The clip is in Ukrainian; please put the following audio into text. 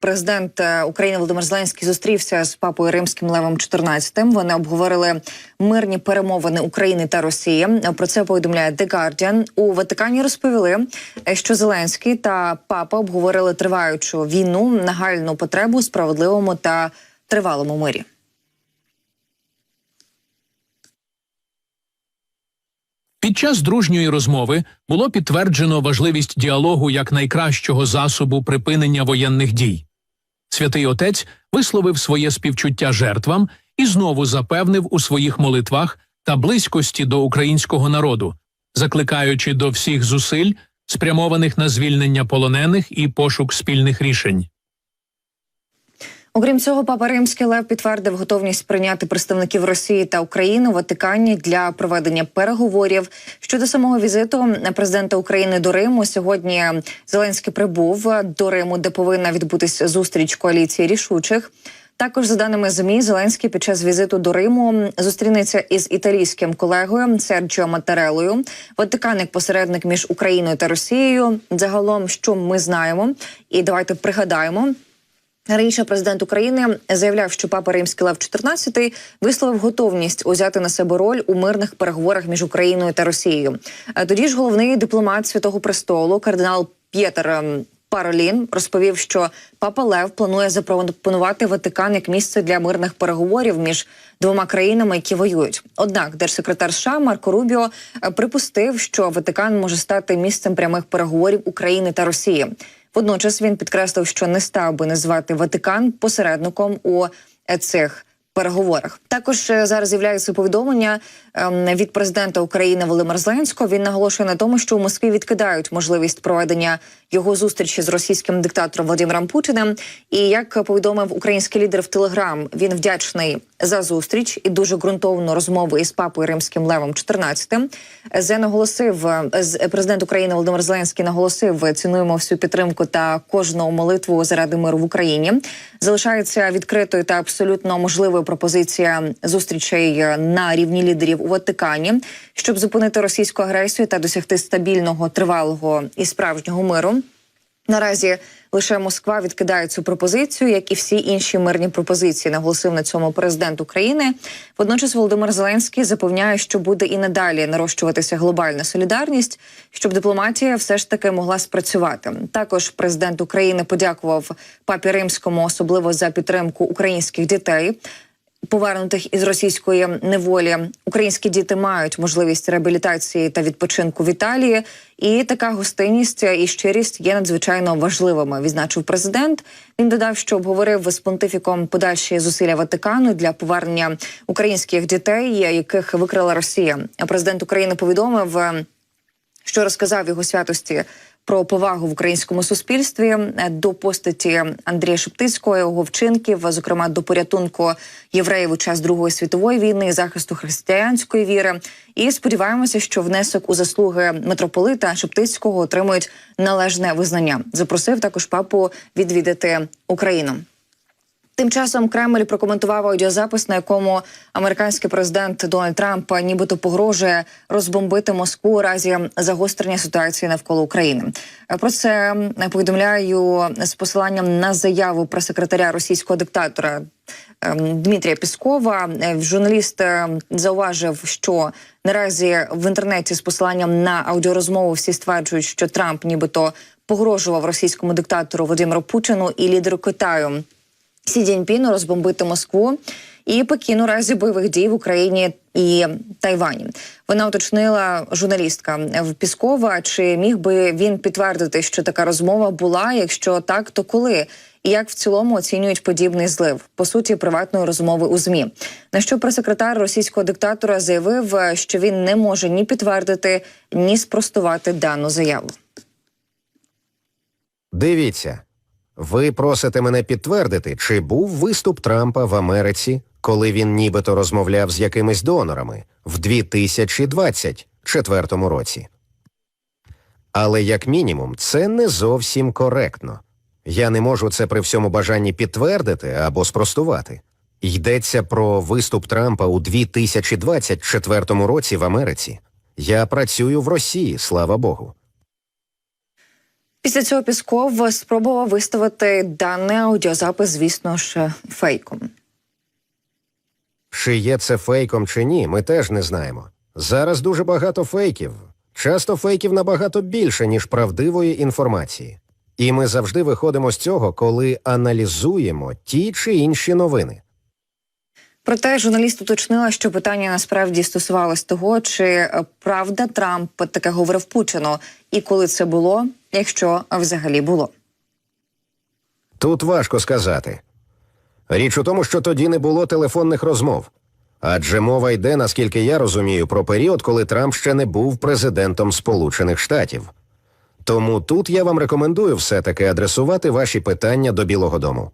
Президент е, України Володимир Зеленський зустрівся з папою Римським Левом XIV. Вони обговорили мирні перемовини України та Росії. Про це повідомляє The Guardian. У Ватикані розповіли, е, що Зеленський та папа обговорили триваючу війну, нагальну потребу у справедливому та тривалому мирі. Під час дружньої розмови було підтверджено важливість діалогу як найкращого засобу припинення воєнних дій. Святий Отець висловив своє співчуття жертвам і знову запевнив у своїх молитвах та близькості до українського народу, закликаючи до всіх зусиль, спрямованих на звільнення полонених і пошук спільних рішень. Окрім цього, папа Римський Лев підтвердив готовність прийняти представників Росії та України у Ватикані для проведення переговорів щодо самого візиту президента України до Риму. Сьогодні Зеленський прибув до Риму, де повинна відбутися зустріч коаліції рішучих. Також за даними змі, Зеленський під час візиту до Риму зустрінеться із італійським колегою Серджіо Матерелою. Ватикан як посередник між Україною та Росією. Загалом, що ми знаємо, і давайте пригадаємо. Раніше президент України заявляв, що папа Римський Лев XIV висловив готовність узяти на себе роль у мирних переговорах між Україною та Росією. Тоді ж головний дипломат Святого Престолу, кардинал П'єтер ем, Паролін, розповів, що папа Лев планує запропонувати Ватикан як місце для мирних переговорів між двома країнами, які воюють. Однак, держсекретар США Марко Рубіо е, припустив, що Ватикан може стати місцем прямих переговорів України та Росії. Водночас він підкреслив, що не став би назвати Ватикан посередником у цих переговорах. Також е, зараз з'являється повідомлення ем, від президента України Володимира Зеленського. Він наголошує на тому, що у Москві відкидають можливість проведення його зустрічі з російським диктатором Владимиром Путіним. І як повідомив український лідер в Телеграм, він вдячний за зустріч і дуже ґрунтовну розмову із папою Римським Левом XIV. Зе наголосив з- президент України Володимир Зеленський наголосив, цінуємо всю підтримку та кожну молитву заради миру в Україні. Залишається відкритою та абсолютно можливою пропозиція зустрічей на рівні лідерів у Ватикані, щоб зупинити російську агресію та досягти стабільного, тривалого і справжнього миру. Наразі лише Москва відкидає цю пропозицію, як і всі інші мирні пропозиції. Наголосив на цьому президент України. Водночас Володимир Зеленський запевняє, що буде і надалі нарощуватися глобальна солідарність, щоб дипломатія все ж таки могла спрацювати. Також президент України подякував папі римському, особливо за підтримку українських дітей повернутих із російської неволі. Українські діти мають можливість реабілітації та відпочинку в Італії, і така гостинність і щирість є надзвичайно важливими. Відзначив президент. Він додав, що обговорив з понтифіком подальші зусилля Ватикану для повернення українських дітей, яких викрила Росія. Президент України повідомив. е, що розказав його святості про повагу в українському суспільстві е, до постаті Андрія Шептицького, його вчинків, зокрема до порятунку євреїв у час Другої світової війни, захисту християнської віри. І сподіваємося, що внесок у заслуги митрополита Шептицького отримують належне визнання. Запросив також папу відвідати Україну. Тим часом Кремль прокоментував аудіозапис, на якому американський президент Дональд Трамп нібито погрожує розбомбити Москву у разі загострення ситуації навколо України. Про це повідомляю з посиланням на заяву прес-секретаря російського диктатора ем, Дмитрія Піскова. Журналіст е, зауважив, що наразі в інтернеті з посиланням на аудіорозмову всі стверджують, що Трамп нібито погрожував російському диктатору Володимиру Путіну і лідеру Китаю. Сі Цзіньпіну розбомбити Москву і Пекін разі бойових дій в Україні і Тайвані. Вона уточнила журналістка в Піскова, чи міг би він підтвердити, що така розмова була. Якщо так, то коли? І як в цілому оцінюють подібний злив по суті приватної розмови у змі? На що прес-секретар російського диктатора заявив, що він не може ні підтвердити, ні спростувати дану заяву. Дивіться, ви просите мене підтвердити, чи був виступ Трампа в Америці, коли він нібито розмовляв з якимись донорами в 2024 році. Але як мінімум, це не зовсім коректно. Я не можу це при всьому бажанні підтвердити або спростувати. Йдеться про виступ Трампа у 2024 році в Америці. Я працюю в Росії, слава Богу. Після цього Пісков спробував виставити даний аудіозапис, звісно ж, фейком. Чи є це фейком чи ні, ми теж не знаємо. Зараз дуже багато фейків. Часто фейків набагато більше, ніж правдивої інформації. І ми завжди виходимо з цього, коли аналізуємо ті чи інші новини. Проте журналіст уточнила, що питання насправді стосувалось того, чи е, правда Трамп таке говорив Путіну, і коли це було, якщо взагалі було. Тут важко сказати. Річ у тому, що тоді не було телефонних розмов. Адже мова йде, наскільки я розумію, про період, коли Трамп ще не був президентом Сполучених Штатів. Тому тут я вам рекомендую все-таки адресувати ваші питання до Білого Дому.